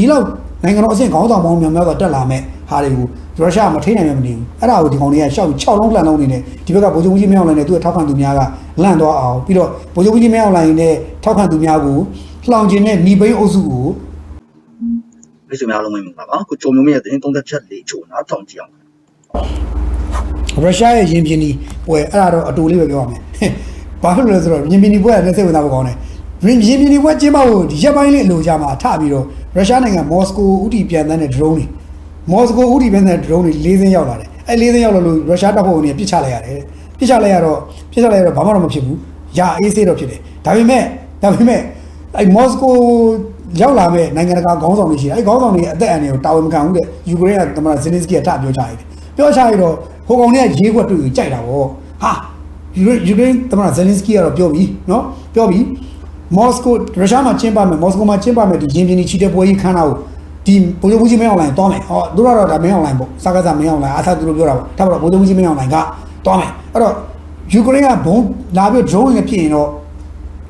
ဒီလောက်နိုင်ငံတော်အဆင့်ခေါင်းဆောင်ပေါင်းများများစွာတက်လာမဲ့ဟာတွေကိုရုရှားမထိနိုင်မှမနေဘူးအဲ့ဒါကိုဒီကောင်တွေကရှောက်6လုံးလှန်လုံးနေတယ်ဒီဘက်ကဗိုလ်ချုပ်ကြီးမင်းအောင်လှိုင်နဲ့သူ့ရဲ့ထောက်ခံသူများကလန့်သွားအောင်ပြီးတော့ဗိုလ်ချုပ်ကြီးမင်းအောင်လှိုင်နဲ့ထောက်ခံသူများကိုလှောင်ကျင်တဲ့ညီဘိန်းအုပ်စုကိုမိတ်ဆွေများအားလုံးမင်္ဂလာပါကိုချုံမျိုးမြရဲ့သတင်းသုံးသက်ချက်လေးချို့နားထောင်ကြည့်အောင်ရုရှားရဲ့ရင်ပြင်းဒီပွဲအဲ့ဒါတော့အတူလေးပဲပြောရမယ်ဘာဖြစ်လို့လဲဆိုတော့ရင်ပြင်းဒီပွဲကလည်းစိတ်ဝင်စားဖို့ကောင်းတယ်ရင်ပြင်းဒီပွဲကျင်းပဖို့ဒီရက်ပိုင်းလေးအလိုကြမှာထပြီးတော့ ရုရှားနိုင်ငံမော်စကိုဥတီပြန်တန်းတဲ့ drone တွေမော်စကိုဥတီပြန်တဲ့ drone တွေ၄စင်းရောက်လာတယ်အဲ့၄စင်းရောက်လာလို့ရုရှားတပ်ဖွဲ့ဝင်တွေပြစ်ချလိုက်ရတယ်ပြစ်ချလိုက်ရတော့ပြစ်ချလိုက်ရတော့ဘာမှတော့မဖြစ်ဘူးရာအေးဆေးတော့ဖြစ်တယ်ဒါပေမဲ့ဒါပေမဲ့အဲ့မော်စကိုရောက်လာမဲ့နိုင်ငံတကာခေါင်းဆောင်တွေရှိတယ်အဲ့ခေါင်းဆောင်တွေအသက်အန္တရာယ်ကိုတာဝန်မခံဘူးတဲ့ယူကရိန်းကသမ္မတဇယ်နင်းစကီကထပြောချရတယ်ပြောချရတော့ဟိုကောင်တွေကရေးခွက်တွေ့ကိုကြိုက်တာဗောဟာယူယူကရိန်းသမ္မတဇယ်နင်းစကီကတော့ပြောပြီနော်ပြောပြီ မော်စကိုရုရှားမှာကျင်းပမယ်မော်စကိုမှာကျင်းပမယ်ဒီရင်ပြင်းချီတဲ့ပွဲကြီးခန်းတာကိုဒီဗိုလ်ချုပ်ကြီးမင်းအောင်လိုင်တွားမယ်ဟောသူတို့ကတော့ဒါမင်းအောင်လိုင်ပေါ့စကားစားမင်းအောင်လိုင်အားသာသူတို့ပြောတာပေါ့ဒါပေမဲ့ဗိုလ်ချုပ်ကြီးမင်းအောင်လိုင်ကတွားမယ်အဲ့တော့ယူကရိန်းကဘုံလာပြီး drone နဲ့ဖြစ်ရင်တော့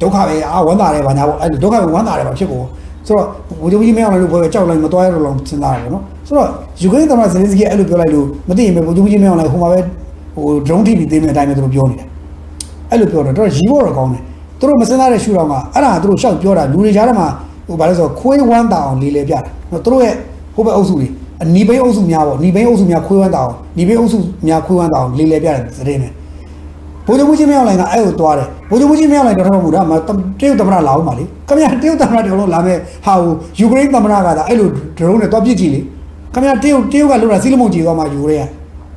ဒုက္ခပဲအာဝမ်းသာတယ်ဗာညာပေါ့အဲ့ဒုက္ခပဲဝမ်းသာတယ်ဗာဖြစ်ကိုဆိုတော့ဘုရားကြီးမင်းအောင်လည်းဘယ်ပဲကြောက်လိုက်မသွားရတော့လောက်စဉ်းစားရတယ်နော်ဆိုတော့ယူကရိန်းသမ္မတဇယ်လင်းစကီအဲ့လိုပြောလိုက်လို့မသိရင်ပဲဘုရားကြီးမင်းအောင်လည်းဟိုမှာပဲဟို drone TV သေးမယ်အတိုင်းပဲသူတို့ပြောနေတယ်အဲ့လိုပြောတော့တော့ရီဘောတော့ကောင်းတယ် သူတို့မစဉ်းစားတဲ့ရှူတော့ကအဲ့ဒါသူတို့ရှောက်ပြောတာလူတွေကြားထဲမှာဟိုဗာလဲဆိုခွေးဝမ်းတာအောင်လေးလေပြတာနော်သူတို့ရဲ့ဟိုဘက်အုပ်စုတွေအနီဘိန်းအုပ်စုများပေါ့နီဘိန်းအုပ်စုများခွေးဝမ်းတာအောင်နီဘိန်းအုပ်စုများခွေးဝမ်းတာအောင်လေးလေပြတဲ့သတင်းပဲဘိုးချုပ်မှုချင်းမရောက်လိုက်တာအဲ့ကိုသွားတယ်ဘိုးချုပ်မှုချင်းမရောက်လိုက်တော့တော့မဟုတ်ဒါမှတရုတ်သမ္မတလာအောင်ပါလေခင်ဗျာတရုတ်သမ္မတတရုတ်လုံးလာမဲ့ဟာဟိုယူကရိန်းသမ္မတကသာအဲ့လိုဒရုန်းနဲ့သွားပြစ်ကြည့်လေခင်ဗျာတရုတ်တရုတ်ကလို့တာစီးလမုန်ကြီးသွားမှယူရဲရ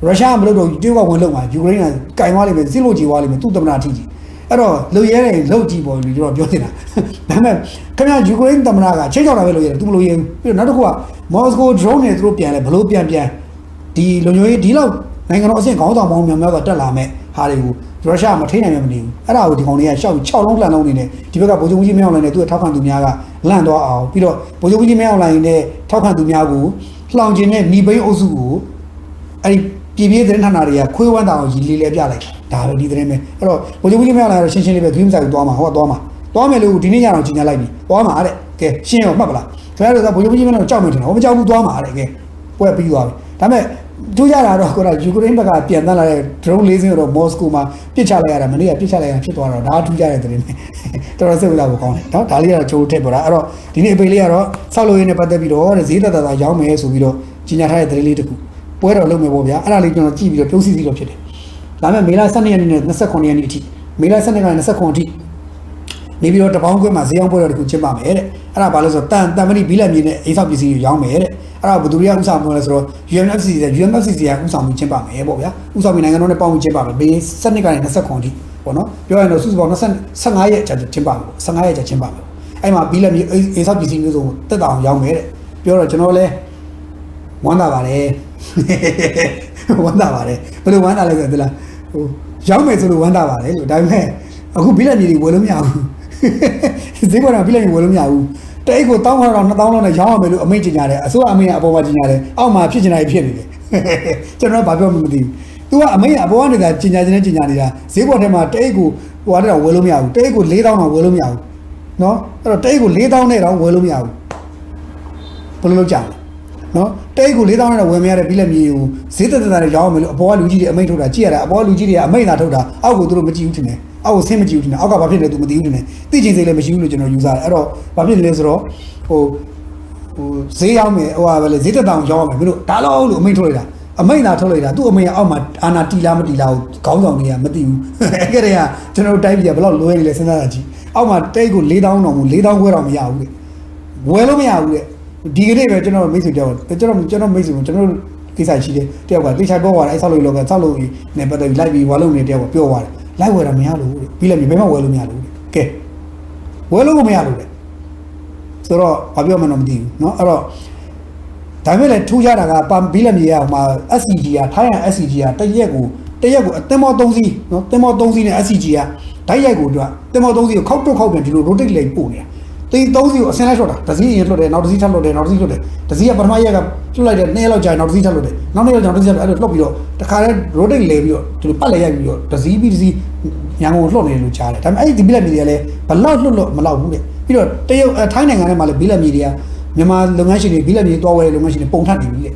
ရုရှားကမလုပ်တော့တရုတ်ကဝင်လုပ်မှာယူကရိန်းကကင်သွားလိမ့်မယ်စီးလမုန်ကြီးသွားလိမ့်မယ်သူ့သမ္မတထိကြီး အဲ့တော့လူရဲတယ်လှုပ်ကြည့်ပေါ်လူတို့ပြောနေတာဒါပေမဲ့ခင်ဗျာယူကရိန်းသမ္မတကချိန်ချောက်တာပဲလို့ရတယ်သူမလို့ရင်ပြီးတော့နောက်တစ်ခုကမော်စကို drone နဲ့သူတို့ပြန်လဲဘလို့ပြန်ပြန်ဒီလုံခြုံရေးဒီလောက်နိုင်ငံတော်အဆင့်ခေါင်းဆောင်ပေါင်းများများစွာတက်လာမဲ့ဟာတွေကိုရုရှားမထိနိုင်မှမနေဘူးအဲ့ဒါကိုဒီကောင်တွေကရှောက်6လုံးလှန်လုံးနေတယ်ဒီဘက်ကဗိုလ်ချုပ်ကြီးမင်းအောင်လှိုင်နဲ့သူ့ရဲ့ထောက်ခံသူများကလန့်သွားအောင်ပြီးတော့ဗိုလ်ချုပ်ကြီးမင်းအောင်လှိုင်နဲ့ထောက်ခံသူများကိုလှောင်ကျင်တဲ့ညီဘိန်းအုပ်စုကိုအဲ့ဒီ ပြည်ပြည်သတင်းဌာနတွေကခွေးဝမ်းတောင်ရီလေးလဲပြလိုက်တာဒါပဲဒီသတင်းပဲအဲ့တော့ဗိုလ်ချုပ်ကြီးမင်းအောင်လှိုင်ကတော့ရှင်းရှင်းလေးပဲဂိမ်းဆိုင်ကိုသွားမှာဟောသွားမှာသွားမယ်လို့ဒီနေ့ညတော့ကြီးညာလိုက်ပြီသွားမှာတဲ့ကဲရှင်းရောမှတ်ပလားခင်ဗျားတို့ကဗိုလ်ချုပ်ကြီးမင်းအောင်ကြောက်မှထင်တယ်ဟောမကြောက်ဘူးသွားမှာတဲ့ကဲပွဲပြီးသွားပြီဒါပေမဲ့ထူးကြတာတော့ကိုယ်ကယူကရိန်းဘက်ကပြန်တက်လာတဲ့ drone လေးစင်းကိုတော့မော်စကိုမှာပစ်ချလိုက်ရတာမနေ့ကပစ်ချလိုက်ရတာဖြစ်သွားတော့ဒါထူးကြတဲ့သတင်းပဲတော်တော်စိတ်ဝင်စားဖို့ကောင်းတယ်နော်ဒါလေးကတော့ချိုးထည့်ပေါ်တာအဲ့တော့ဒီနေ့အပေလေးကတော့ဆောက်လို့ရင်းနဲ့ပတ်သက်ပြီးတော့တဲ့ဈေးသက်သက်သာရောင်းမယ်ဆိုပြီးတော့ကြီးညာထားတဲ့သတင်းလေးတစ်ခု ပွဲတော်လုပ်မယ်ပေါ့ဗျာအဲ့ဒါလေးကျွန်တော်ကြည့်ပြီးတော့ပြုံးစီစီတော့ဖြစ်တယ်ဒါပေမဲ့မေလ12ရက်နေ့နဲ့29ရက်နေ့အထိမေလ12ရက်နေ့29အထိနေပြီးတော့တပေါင်းခွဲမှာဈေးအောင်ပွဲတော်တစ်ခုကျင်းပမယ်တဲ့အဲ့ဒါဘာလို့ဆိုတော့တန်တန်မဏိဘီလက်မြေနဲ့အိမ်ဆောက်ပစ္စည်းတွေရောင်းမယ်တဲ့အဲ့ဒါဘယ်သူတွေကဥဆောင်မလဲဆိုတော့ UMFC က UMFC ကဥဆောင်ပြီးကျင်းပမယ်ပေါ့ဗျာဥဆောင်ပြီးနိုင်ငံတော်နဲ့ပေါင်းပြီးကျင်းပမယ်ဘေးစနစ်ကနေ29အထိပေါ့နော်ပြောရရင်တော့စုစုပေါင်း25ရက်ကြာကျင်းပမယ်ပေါ့15ရက်ကြာကျင်းပမယ်အဲ့မှာဘီလက်မြေအိမ်ဆောက်ပစ္စည်းမျိုးစုံတက်တောင်ရောင်းမယ်တဲ့ပြောတော့ကျွန်တော်လည်း ဝမ်းသာပါတယ်ဝမ်းသာပါတယ်ဘယ်လိုဝမ်းသာလဲဆိုတော့လားဟိုရောက်မယ်ဆိုလို့ဝမ်းသာပါတယ်လို့ဒါပေမဲ့အခုဘိလန်ကြီးတွေဝယ်လို့မရဘူးဈေးကတော့ဘိလန်ကြီးဝယ်လို့မရဘူးတိတ်ကိုတောင်းခါတော့2000လောက်နဲ့ရောင်းရမယ်လို့အမိန့်ကြီးညာတယ်အစိုးရအမိန့်အပေါ်မှာကြီးညာတယ်အောက်မှာဖြစ်နေတာဖြစ်နေတယ်ကျွန်တော်ကဘာပြောမှမသိဘူး तू ကအမိန့်အပေါ်ကနေဒါကြီးညာခြင်းနဲ့ကြီးညာနေတာဈေးပေါ်ထဲမှာတိတ်ကိုဟိုအတော့ဝယ်လို့မရဘူးတိတ်ကို4000တော့ဝယ်လို့မရဘူးနော်အဲ့တော့တိတ်ကို4000နဲ့တော့ဝယ်လို့မရဘူးဘယ်လိုလုပ်ကြလဲ နော်တိတ်ကို4000နဲ့တော့ဝယ်မရတဲ့ပြီးလက်မြေကိုဈေးသက်သက်နဲ့ရောင်းအောင်မလို့အပေါ်ကလူကြီးတွေအမိန့်ထုတ်တာကြည့်ရတာအပေါ်ကလူကြီးတွေကအမိန့်သာထုတ်တာအောက်ကိုသူတို့မကြည့်ဘူးထင်တယ်အောက်ကိုဆင်းမကြည့်ဘူးထင်တယ်အောက်ကဘာဖြစ်လဲသူမသိဘူးထင်တယ်သိချင်စိတ်လည်းမရှိဘူးလို့ကျွန်တော်ယူဆတယ်အဲ့တော့ဘာဖြစ်လဲဆိုတော့ဟိုဟိုဈေးရောက်မယ်ဟိုဟာပဲလေဈေးသက်တောင်ရောင်းအောင်မယ်မင်းတို့ဒါတော့လို့အမိန့်ထုတ်လိုက်တာအမိန့်သာထုတ်လိုက်တာသူ့အမိန့်အောက်မှာအာနာတီလားမတီလားကိုခေါင်းဆောင်တွေကမသိဘူးအဲ့ကတည်းကကျွန်တော်တို့တိုင်းပြည်ကဘယ်လောက်လွဲနေလဲစဉ်းစားတာကြည့်အောက်မှာတိတ်ကို4000တောင်မို့4000ခွဲတော့မရဘူးလေဝယ်လို့မရဘူးလေ ဒီကနေ့ပဲကျွန်တော်မိတ်ဆွေတယောက်ကျွန်တော်ကျွန်တော်မိတ်ဆွေကျွန်တော်ကိစ္စရှိတယ်တယောက်ကတေချာပြောသွားတယ်အဲ့ဆောက်လို့လောကဆောက်လို့နေပတ်သက်ပြီးလိုက်ပြီးဝါလုံးနေတယောက်ကပြောသွားတယ်လိုက်ဝယ်တာမရလို့တဲ့ပြီးလည်းဘယ်မှဝယ်လို့မရလို့တဲ့ကဲဝယ်လို့ကိုမရလို့တဲ့ဆိုတော့ဘာပြောမှန်းတော့မသိဘူးเนาะအဲ့တော့ဒါပေမဲ့လည်းထူးခြားတာကပမ်ဘီလက်မြေရဟိုမှာ SCG ကထိုင်းရန် SCG ကတရက်ကိုတရက်ကိုအတင်မော3စီးเนาะတင်မော3စီးနဲ့ SCG ကဓာတ်ရိုက်ကိုအတွက်တင်မော3စီးကိုခောက်တော့ခောက်ပြန်ဒီလို rotate လိုက်ပို့နေတာ တင်3စီးကိုအစင်းလိုက်လွှတ်တာတစ်စီးရင်လွှတ်တယ်နောက်တစ်စီးထပ်လွှတ်တယ်နောက်တစ်စီးလွှတ်တယ်တစ်စီးကပထမရက်ကလွှတ်လိုက်တယ်နှစ်ရက်လောက်ကြာရင်နောက်တစ်စီးထပ်လွှတ်တယ်နောက်နှစ်ရက်ကြာနောက်တစ်စီးထပ်အဲ့လိုလွှတ်ပြီးတော့တခါတည်း rotate လဲပြီးတော့ဒီလိုပတ်လဲရိုက်ပြီးတော့တစ်စီးပြီးတစ်စီးညံကုန်လွှတ်နေတယ်လို့ကြားတယ်ဒါပေမဲ့အဲ့ဒီဘီလက်မြေတွေကလည်းဘလောက်လွှတ်လို့မလောက်ဘူးတဲ့ပြီးတော့တရုတ်ထိုင်းနိုင်ငံထဲမှာလည်းဘီလက်မြေတွေကမြန်မာလုပ်ငန်းရှင်တွေဘီလက်မြေသွားဝယ်လုပ်ငန်းရှင်တွေပုံထပ်နေပြီလေ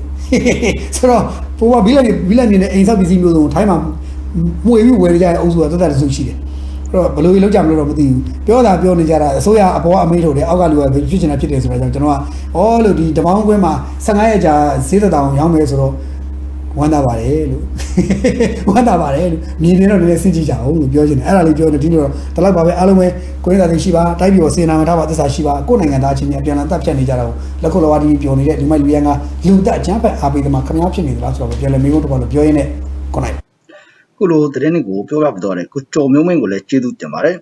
ဆိုတော့ပိုကဘီလက်မြေဘီလက်မြေနဲ့အိမ်ဆောက်ပစ္စည်းမျိုးစုံထိုင်းမှာမှုေပြီးဝယ်ကြတဲ့အုပ်စုကတက်တက်စုရှိတယ်အဲ့ တော့ဘယ်လိုလုပ်ကြမလို့တော့မသိဘူးပြောတာပြောနေကြတာအစိုးရအပေါ်ကအမိန့်ထုတ်တယ်အောက်ကလူကဖြစ်ချင်တာဖြစ်တယ်ဆိုတော့ကျွန်တော်ကဩလို့ဒီတပေါင်းကွင်းမှာ15ရက်ကြာဈေးသက်တောင်ရောင်းမယ်ဆိုတော့ဝမ်းသာပါတယ်လို့ဝမ်းသာပါတယ်လို့မြင်နေတော့လည်းစဉ်းကြည့်ကြအောင်လို့ပြောချင်တယ်အဲ့ဒါလေးပြောနေဒီလိုတော့တလောက်ပါပဲအားလုံးပဲကိုရင်းသားသိရှိပါတိုက်ပြီးတော့စေနာမထားပါသစ္စာရှိပါကိုယ်နိုင်ငံသားချင်းချင်းအပြန်အလှန်တပ်ဖြတ်နေကြတာကိုလက်ခုလောဝါဒီပြောနေတဲ့ဒီမိုက်လူရန်ကလူတက်ချမ်းဖက်အားပေးတယ်မှာခမများဖြစ်နေသလားဆိုတော့ပြန်လည်းမေးဖို့တော့လို့ပြောရင်းနဲ့ခုနိုင် ခုလိုသတင်းတွေကို ပြောပြပြတော့တယ်ကိုကျော်မျိုးမင်းကိုလည်း ကျေးဇူးတင်ပါတယ်